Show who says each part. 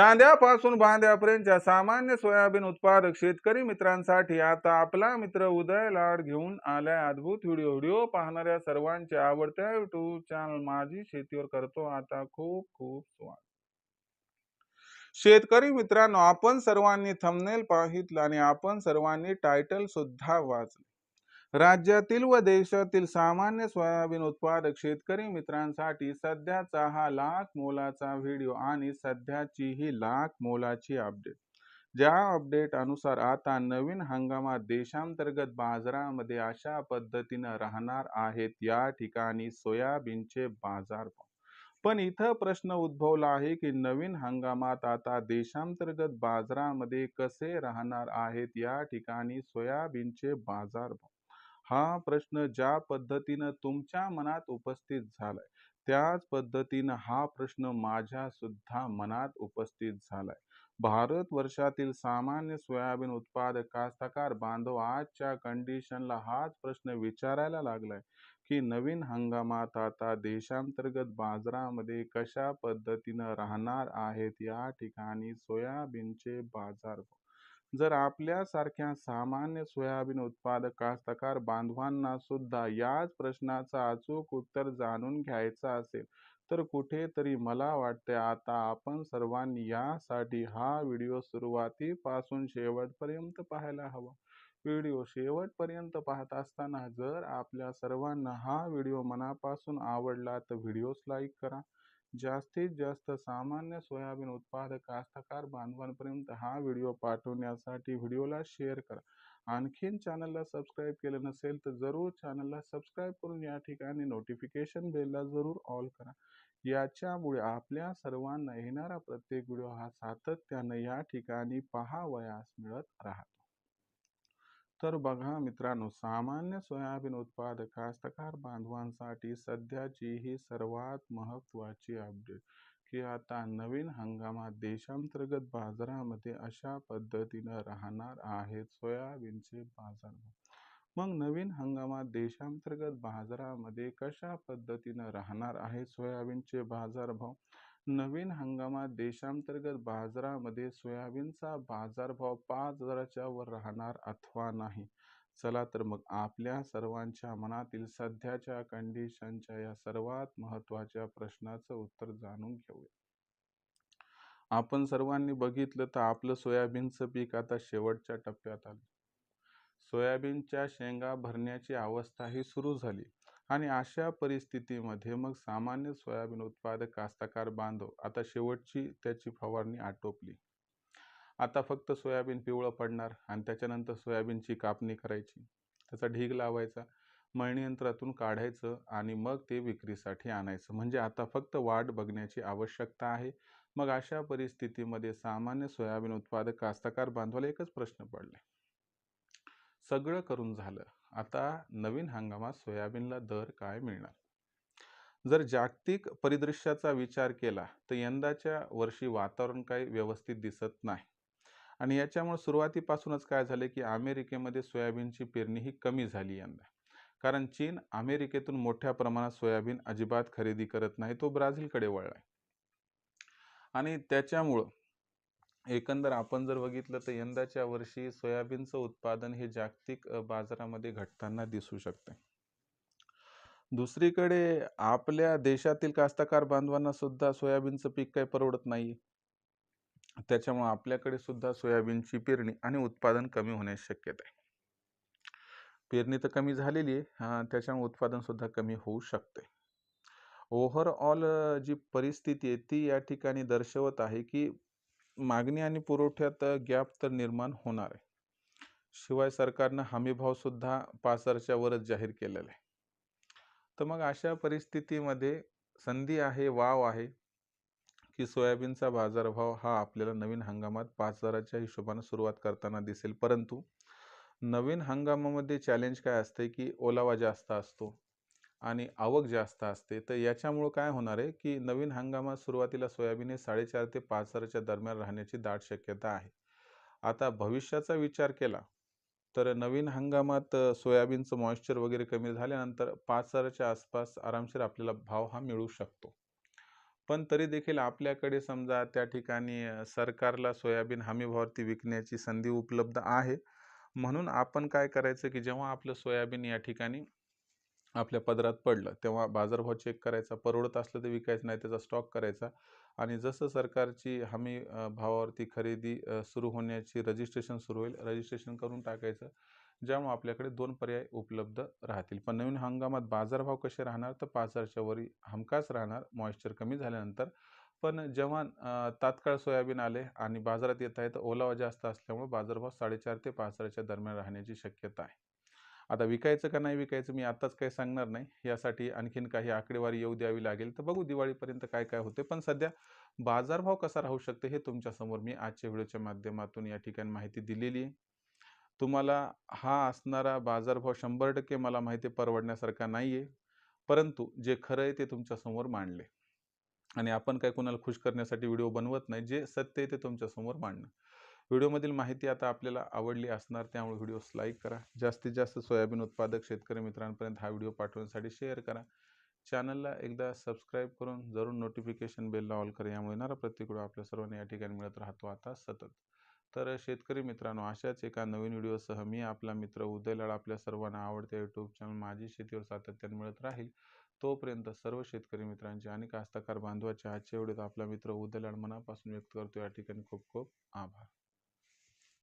Speaker 1: कांद्यापासून बांध्यापर्यंतच्या सामान्य सोयाबीन उत्पादक शेतकरी मित्रांसाठी आता आपला मित्र उदय लाड घेऊन आलाय अद्भुत व्हिडिओ. व्हिडिओ पाहणाऱ्या सर्वांच्या आवडत्या युट्यूब चॅनल माझी शेतीवर करतो आता खूप खूप स्वागत. शेतकरी मित्रांनो आपण सर्वांनी थंबनेल पाहितलं आणि आपण सर्वांनी टायटल सुद्धा वाचले. राज्यातील व देशातील सामान्य सोयाबीन उत्पादक शेतकरी मित्रांसाठी सध्याचा हा लाख मोलाचा व्हिडिओ आणि सध्याची ही लाख मोलाची अपडेट. ज्या अपडेट अनुसार आता नवीन हंगामात देशांतर्गत बाजारामध्ये अशा पद्धतीनं राहणार आहेत या ठिकाणी सोयाबीनचे बाजार पण इथं प्रश्न उद्भवला आहे की नवीन हंगामात आता देशांतर्गत बाजारामध्ये कसे राहणार आहेत या ठिकाणी सोयाबीनचे बाजारभाव? हा प्रश्न ज्या पद्धतीनं तुमच्या मनात उपस्थित झालाय त्याच पद्धतीनं हा प्रश्न माझ्या सुद्धा मनात उपस्थित झालाय. भारत वर्षातील सामान्य सोयाबीन उत्पादक कास्तकार बांधव आजच्या कंडिशनला हाच प्रश्न विचारायला लागलाय की नवीन हंगामात आता देशांतर्गत बाजारामध्ये कशा पद्धतीनं राहणार आहेत या ठिकाणी सोयाबीनचे बाजार जर आपल्यासारख्या सामान्य सोयाबीन उत्पादक कास्तकार बांधवांना सुद्धा याच प्रश्नाचं अचूक उत्तर जाणून घ्यायचं असेल तर कुठेतरी मला वाटते आता आपण सर्वांनी यासाठी हा व्हिडिओ सुरुवातीपासून शेवटपर्यंत पाहायला हवा. व्हिडिओ शेवटपर्यंत पाहत असताना जर आपल्या सर्वांना हा व्हिडिओ मनापासून आवडला तर व्हिडिओस लाईक करा. जास्तीत जास्त सामान्य सोयाबीन उत्पादक कास्तकार बांधवांपर्यंत हा व्हिडिओ पाठवण्यासाठी व्हिडिओला शेअर करा. आणखीन चॅनलला सबस्क्राईब केलं नसेल तर जरूर चॅनलला सबस्क्राईब करून या ठिकाणी नोटिफिकेशन बेलला जरूर ऑल करा. याच्यामुळे आपल्या सर्वांना येणारा प्रत्येक व्हिडिओ हा सातत्यानं या ठिकाणी पहावयास मिळत राहतो. तर बघा मित्रांनो सामान्य सोयाबीन उत्पादक कास्तकार बांधवांसाठी सध्याची ही सर्वात महत्त्वाची अपडेट की आता नवीन हंगामात देशांतर्गत बाजारामध्ये अशा पद्धतीनं राहणार आहेत सोयाबीनचे बाजारभाव मग नवीन हंगामात देशांतर्गत बाजारामध्ये कशा पद्धतीनं राहणार आहे सोयाबीनचे बाजारभाव? नवीन हंगामात देशांतर्गत बाजारामध्ये सोयाबीनचा बाजारभाव पाच हजाराच्या वर राहणार अथवा नाही? चला तर मग आपल्या सर्वांच्या मनातील सध्याच्या कंडिशनच्या या सर्वात महत्त्वाच्या प्रश्नाचं उत्तर जाणून घेऊया. आपण सर्वांनी बघितलं तर आपलं सोयाबीनचं पीक आता शेवटच्या टप्प्यात आलं. सोयाबीनच्या शेंगा भरण्याची अवस्था ही सुरू झाली. आणि अशा परिस्थितीमध्ये मग सामान्य सोयाबीन उत्पादक कास्तकार बांधव आता शेवटची त्याची फवारणी आटोपली. आता फक्त सोयाबीन पिवळं पडणार आणि त्याच्यानंतर सोयाबीनची कापणी करायची. त्याचा ढीग लावायचा मळणी यंत्रातून काढायचं आणि मग ते विक्रीसाठी आणायचं. म्हणजे आता फक्त वाट बघण्याची आवश्यकता आहे. मग अशा परिस्थितीमध्ये सामान्य सोयाबीन उत्पादक कास्तकार बांधवाला एकच प्रश्न पडले. सगळं करून झालं. आता नवीन हंगामात सोयाबीनला दर काय मिळणार? जर जागतिक परिदृश्याचा विचार केला तर यंदाच्या वर्षी वातावरण काही व्यवस्थित दिसत नाही. आणि याच्यामुळे सुरुवातीपासूनच काय झाले की अमेरिकेमध्ये सोयाबीनची पेरणी ही कमी झाली यंदा. कारण चीन अमेरिकेतून मोठ्या प्रमाणात सोयाबीन अजिबात खरेदी करत नाही तो ब्राझीलकडे वळलाय. आणि त्याच्यामुळं एकंदर आपण जर बघितलं तर यंदाच्या वर्षी सोयाबीनचं उत्पादन हे जागतिक बाजारामध्ये घटताना दिसू शकते. दुसरीकडे आपल्या देशातील कास्तकार बांधवांना सुद्धा सोयाबीनचं पीक काही परवडत नाही. त्याच्यामुळे आपल्याकडे सुद्धा सोयाबीनची पेरणी आणि उत्पादन कमी होण्याची शक्यता आहे. पेरणी तर कमी झालेली आहे त्याच्यामुळे उत्पादन सुद्धा कमी होऊ शकते. ओव्हरऑल जी परिस्थिती आहे ती या ठिकाणी दर्शवत आहे की मागणी आणि पुरवठ्यात गॅप तर निर्माण होणार आहे. शिवाय सरकारनं हमीभावसुद्धा पाच हजारच्या वरच जाहीर केलेला आहे. तर मग अशा परिस्थितीमध्ये संधी आहे वाव आहे की सोयाबीनचा बाजारभाव हा आपल्याला नवीन हंगामात पाच हजाराच्या हिशोबानं सुरुवात करताना दिसेल. परंतु नवीन हंगामामध्ये चॅलेंज काय असते की ओलावा जास्त असतो? आणि आवक जास्त असते तर याच्यामुळं काय होणार आहे की नवीन हंगामात सुरुवातीला सोयाबीन हे साडेचार ते पाच हजाराच्या दरम्यान राहण्याची दाट शक्यता आहे आता भविष्याचा विचार केला तर नवीन हंगामात सोयाबीनचं मॉइश्चर वगैरे कमी झाल्यानंतर पाच हजाराच्या आसपास आरामशीर आपल्याला भाव हा मिळू शकतो पण तरी देखील आपल्याकडे समजा त्या ठिकाणी सरकारला सोयाबीन हमीभावावरती विकण्याची संधी उपलब्ध आहे. म्हणून आपण काय करायचं, की जेव्हा आपलं सोयाबीन या ठिकाणी आपल्या पदरात पडलं, तेव्हा बाजारभाव चेक करायचा. परवडत असलं तर विकायचं, नाही त्याचा स्टॉक करायचा आणि जसं सरकारची हमी भावावरती खरेदी सुरू होण्याची रजिस्ट्रेशन सुरू होईल, रजिस्ट्रेशन करून टाकायचं. ज्यामुळे आपल्याकडे दोन पर्याय उपलब्ध राहतील. पण नवीन हंगामात बाजारभाव कसे राहणार? तर 5,000च्या वरी हमखास राहणार मॉइश्चर कमी झाल्यानंतर. पण जेव्हा तात्काळ सोयाबीन आले आणि बाजारात येत आहे, तर ओलावा जास्त असल्यामुळे बाजारभाव साडेचार ते 5,000च्या दरम्यान राहण्याची शक्यता आहे. आता विकायचं का नाही विकायचं मी आत्ताच काही सांगणार नाही. यासाठी आणखीन काही आकडेवारी येऊ द्यावी लागेल. तर बघू दिवाळीपर्यंत काय-काय होते. पण सध्या बाजारभाव कसा राहू शकते हे तुमच्यासमोर मी आजच्या व्हिडिओच्या माध्यमातून या ठिकाणी माहिती दिलेली आहे. तुम्हाला हा असणारा बाजारभाव 100% मला माहिती परवडण्यासारखा नाही आहे. परंतु जे खरं आहे ते तुमच्यासमोर मांडले आणि आपण काय कोणाला खुश करण्यासाठी व्हिडिओ बनवत नाही. जे सत्य आहे ते तुमच्यासमोर मांडणं. व्हिडिओमधील माहिती आता आपल्याला आवडली असणार, त्यामुळे व्हिडिओस लाईक करा. जास्तीत जास्त सोयाबीन उत्पादक शेतकरी मित्रांपर्यंत हा व्हिडिओ पाठवण्यासाठी शेअर करा. चॅनलला एकदा सबस्क्राईब करून जरूर नोटिफिकेशन बेलला ऑल करा. यामुळे येणारा प्रत्येक व्हिडिओ आपल्या सर्वांना या ठिकाणी मिळत राहतो आता सतत. तर शेतकरी मित्रांनो, अशाच एका नवीन व्हिडिओसह मी आपला मित्र उदयलाळ आपल्या सर्वांना आवडत्या यूट्यूब चॅनल माझी शेतीवर सातत्याने मिळत राहील. तोपर्यंत सर्व शेतकरी मित्रांचे आणि कास्तकार बांधवाच्या आजच्या व्हिडिओत आपला मित्र उदयलाळ मनापासून व्यक्त करतो या ठिकाणी खूप खूप आभार.